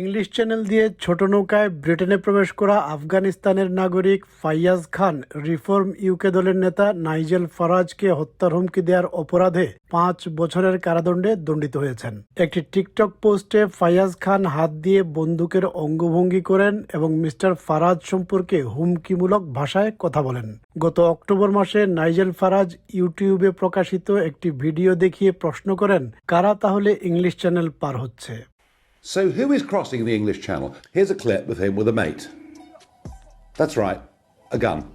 English channel দিয়ে ছোট নৌকায় ব্রিটেনে প্রবেশ করা আফগানিস্তানের নাগরিক ফাইয়াজ খান, রিফর্ম ইউকে দলের নেতা নাইজেল ফারাজকে হত্যার হুমকি দেওয়ার অপরাধে পাঁচ বছরের কারাদণ্ডে দণ্ডিত হয়েছেন। একটি টিকটক পোস্টে ফাইয়াজ খান হাত দিয়ে বন্দুকের অঙ্গভঙ্গি করেন এবং মিস্টার ফারাজ সম্পর্কে হুমকিমূলক ভাষায় কথা বলেন। গত অক্টোবর মাসে নাইজেল ফারাজ ইউটিউবে প্রকাশিত একটি ভিডিও দেখিয়ে প্রশ্ন করেন, কারা তাহলে ইংলিশ চ্যানেল পার হচ্ছে? So, who is crossing the English Channel? Here's a clip of him with a mate. That's right, a gun.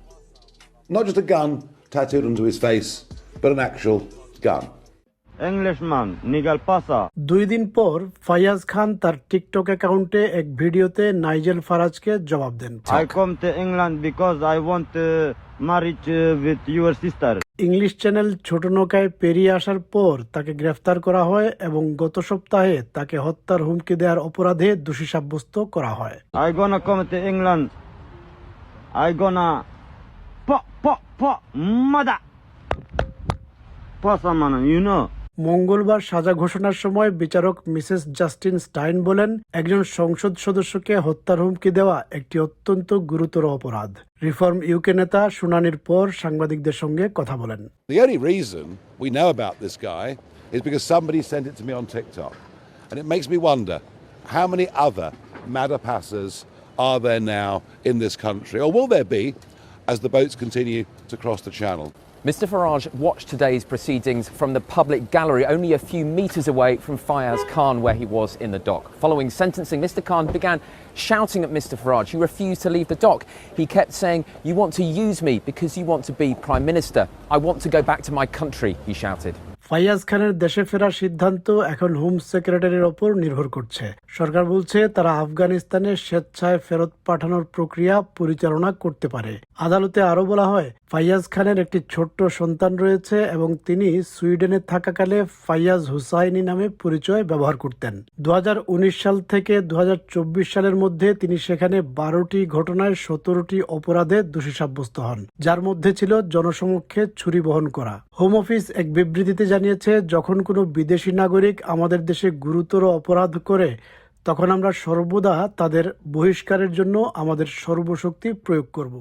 Not just a gun tattooed onto his face, but an actual gun. দুই দিন পর ফায়াজ খান তার TikTok অ্যাকাউন্টে এক ভিডিওতে Nigel ফারাজকে জবাব দেন। I England because I want marriage with your sister English channel ছোট নৌকায় পেরিয়ে আসার পর তাকে গ্রেফতার করা হয় এবং গত সপ্তাহে তাকে হত্যার হুমকি দেওয়ার অপরাধে দোষী সাব্যস্ত করা হয়। I gonna come to England I gonna প প প মাদা পাসা মানে ইউ নো মঙ্গলবার সাজা ঘোষণার সময় বিচারক মিসেস জাস্টিন স্টাইন বলেন একজন সংসদ সদস্যকে হত্যার হুমকি দেওয়া একটি অত্যন্ত গুরুতর অপরাধ রিফর্ম ইউকে নেতা শুনানির পর সাংবাদিকদের সঙ্গে কথা বলেন The only reason we know about this guy is because somebody sent it to me on TikTok. And it makes me wonder how many other Madapassers are there now in this country, or will there be as the boats continue to cross the channel? Mr Farage watched today's proceedings from the public gallery only a few metres away from Fayaz Khan, where he was in the dock. Following sentencing, Mr Khan began shouting at Mr Farage. He refused to leave the dock. He kept saying, You want to use me because you want to be Prime Minister. I want to go back to my country, he shouted. Fayaz খানের দেশে ফেরার সিদ্ধান্ত এখন home সেক্রেটারির ওপর নির্ভর করছে। সরকার বলছে, তারা আফগানিস্তানে স্বেচ্ছায় ফেরত পাঠানোর প্রক্রিয়া পরিচালনা করতে পারে। আদালতে আরও বলা হয়, ফাইয়াজ খানের একটি ছোট্ট সন্তান রয়েছে এবং তিনি সুইডেনে থাকাকালে ফাইয়াজ হুসাইনি নামে পরিচয় ব্যবহার করতেন। দু হাজার উনিশ সাল থেকে দু হাজার চব্বিশ সালের মধ্যে তিনি সেখানে বারোটি ঘটনায় সতেরোটি অপরাধে দোষী সাব্যস্ত হন, যার মধ্যে ছিল জনসমক্ষে ছুরি বহন করা। হোম অফিস এক বিবৃতিতে জানিয়েছে, যখন কোনো বিদেশি নাগরিক আমাদের দেশে গুরুতর অপরাধ করে, তখন আমরা সর্বদা তাদের বহিষ্কারের জন্য আমাদের সর্বশক্তি প্রয়োগ করব।